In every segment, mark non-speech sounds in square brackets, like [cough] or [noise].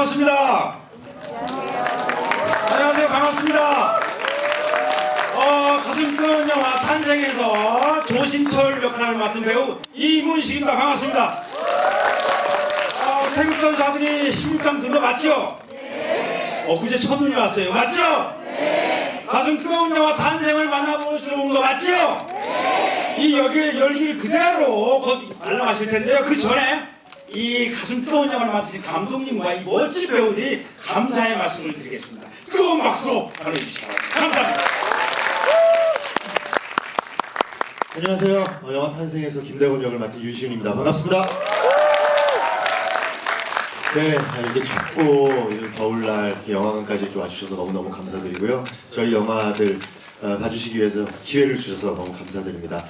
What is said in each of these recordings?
반갑습니다. 안녕하세요. 반갑습니다. 어, 가슴 끄는 영화 탄생에서 조신철 역할을 맡은 배우 이문식입니다. 반갑습니다. 어, 태국 전사분이 16강 든거 맞죠? 어, 그제 첫눈이 왔어요. 맞죠? 가슴 뜨거운 영화 탄생을 만나보시러 온 거 맞죠? 이 여기 열기를 그대로 곧 관람하실 텐데요. 그 전에 이 가슴 뜨거운 영화를 맡으신 감독님과 이 멋진 배우들이 감사의 말씀을 드리겠습니다. 뜨거운 박수로 보내주시기 바랍니다. 감사합니다. 안녕하세요. 어, 영화 탄생에서 김대건 역을 맡은 윤시윤입니다. 반갑습니다. 네, 아, 이렇게 춥고 이런 겨울날 이렇게 영화관까지 이렇게 와주셔서 너무너무 감사드리고요. 저희 영화들 어, 봐주시기 위해서 기회를 주셔서 너무 감사드립니다.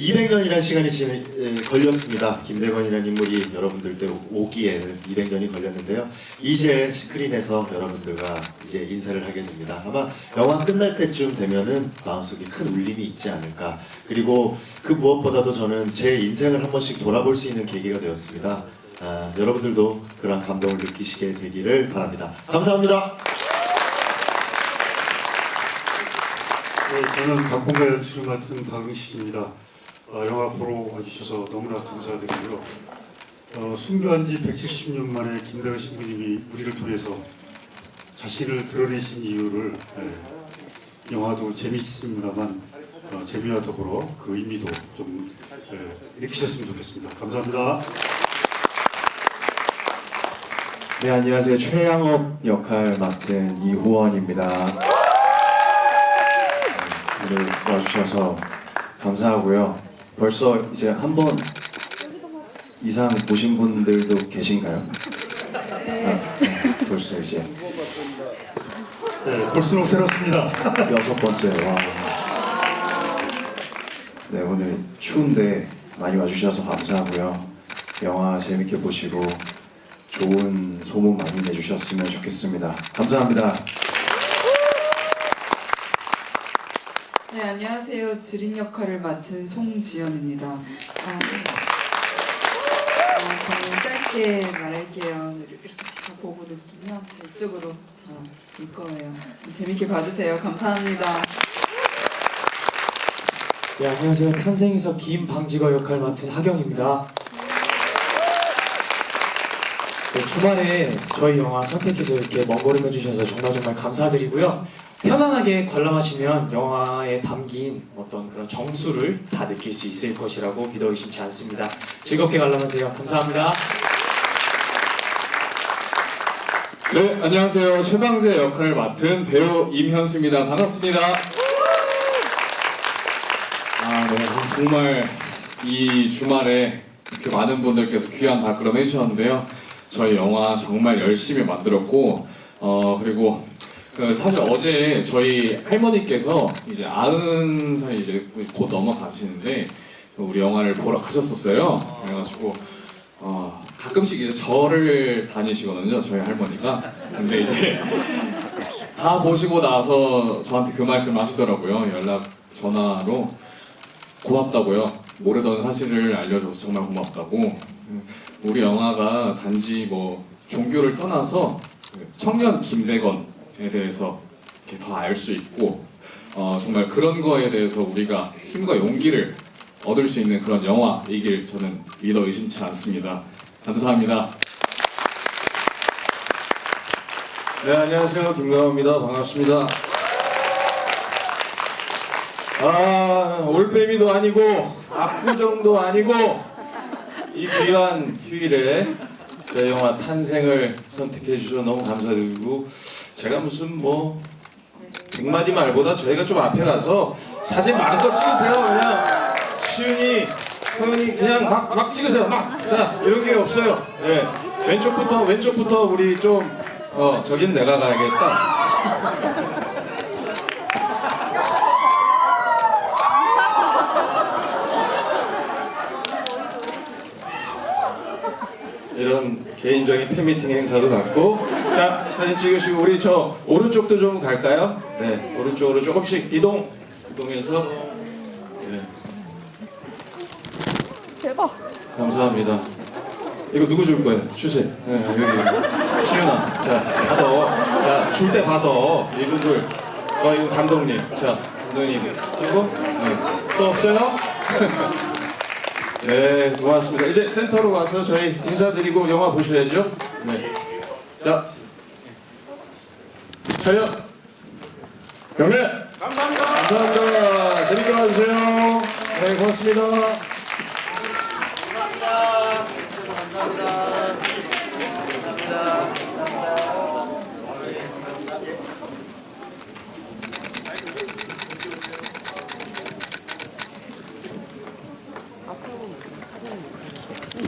200년이라는 시간이 지, 에, 걸렸습니다. 김대건이라는 인물이 여러분들 때 오기에는 200년이 걸렸는데요. 이제 스크린에서 여러분들과 이제 인사를 하게 됩니다. 아마 영화 끝날 때쯤 되면은 마음속에 큰 울림이 있지 않을까. 그리고 그 무엇보다도 저는 제 인생을 한 번씩 돌아볼 수 있는 계기가 되었습니다. 아, 여러분들도 그런 감동을 느끼시게 되기를 바랍니다. 감사합니다. 네, 저는 각본가 연출을 맡은 박응식입니다. 어, 영화 보러 와주셔서 너무나 감사드리고요. 어, 순교한 지 170년 만에 김대건 신부님이 우리를 통해서 자신을 드러내신 이유를 예, 영화도 재미있습니다만 어, 재미와 더불어 그 의미도 좀 예, 익히셨으면 좋겠습니다. 감사합니다. 네, 안녕하세요. 최양업 역할 맡은 이호원입니다. 네, 오늘 와주셔서 감사하고요. 벌써 이제 한 번 이상 보신 분들도 계신가요? 아, 네, 벌써 이제 네, 볼수록 새롭습니다. 여섯 번째 와. 네 오늘 추운데 많이 와주셔서 감사하고요. 영화 재밌게 보시고 좋은 소문 많이 내주셨으면 좋겠습니다. 감사합니다. 네, 안녕하세요. 지린 역할을 맡은 송지연입니다. 아, 어, 저는 짧게 말할게요. 이렇게 다 보고 느끼면 이쪽으로 어, 올 거예요. 재밌게 봐주세요. 감사합니다. 네, 안녕하세요. 탄생에서 김방지거 역할 맡은 하경입니다. 네, 주말에 저희 영화 선택해서 이렇게 먼 걸음 해주셔서 정말 정말 감사드리고요. 편안하게 관람하시면 영화에 담긴 어떤 그런 정수를 다 느낄 수 있을 것이라고 믿어 의심치 않습니다. 즐겁게 관람하세요. 감사합니다. 네, 안녕하세요. 최방재 역할을 맡은 배우 임현수입니다. 반갑습니다. 아, 네. 정말 이 주말에 이렇게 많은 분들께서 귀한 발걸음 해주셨는데요. 저희 영화 정말 열심히 만들었고, 어, 그리고 그 사실 어제 저희 할머니께서 이제 아흔 살이 이제 곧 넘어가시는데 우리 영화를 보러 가셨었어요. 그래가지고 어, 가끔씩 이제 절을 다니시거든요, 저희 할머니가. 근데 이제 다 보시고 나서 저한테 그 말씀 하시더라고요. 연락 전화로 고맙다고요. 모르던 사실을 알려줘서 정말 고맙다고. 우리 영화가 단지 뭐 종교를 떠나서 그 청년 김대건에 대해서 이렇게 더알 수 있고 어, 정말 그런 거에 대해서 우리가 힘과 용기를 얻을 수 있는 그런 영화이길 저는 믿어 의심치 않습니다. 감사합니다. 네 안녕하세요 김강호입니다 반갑습니다. 아 올빼미도 아니고 압구정도 아니고 이 귀한 휴일에 저희 영화 탄생을 선택해 주셔서 너무 감사드리고 제가 무슨 뭐 백마디 말보다 저희가 좀 앞에 가서 사진 마음껏 찍으세요. 그냥 시윤이 형이 그냥 막, 막 찍으세요. 막. 자 이런 게 없어요. 예 왼쪽부터 왼쪽부터 우리 좀 어, 저긴 내가 가야겠다. 이런 개인적인 팬미팅 행사도 갖고 자 사진 찍으시고 우리 저 오른쪽도 좀 갈까요? 네 오른쪽으로 조금씩 이동 이동해서 네. 대박. 감사합니다. 이거 누구 줄 거예요? 주세요. 네, 여기 시윤아. 자, 받아. 자, 줄때 받아. 이분들. 어, 이거 감독님. 자, 감독님. 그리고 네. 또 없어요? [laughs] 네, 고맙습니다. 이제 센터로 가서 저희 인사드리고 영화 보셔야죠. 네. 자, 촬영. 경례. 감사합니다. 감사합니다. 재밌게 봐주세요. 네, 고맙습니다.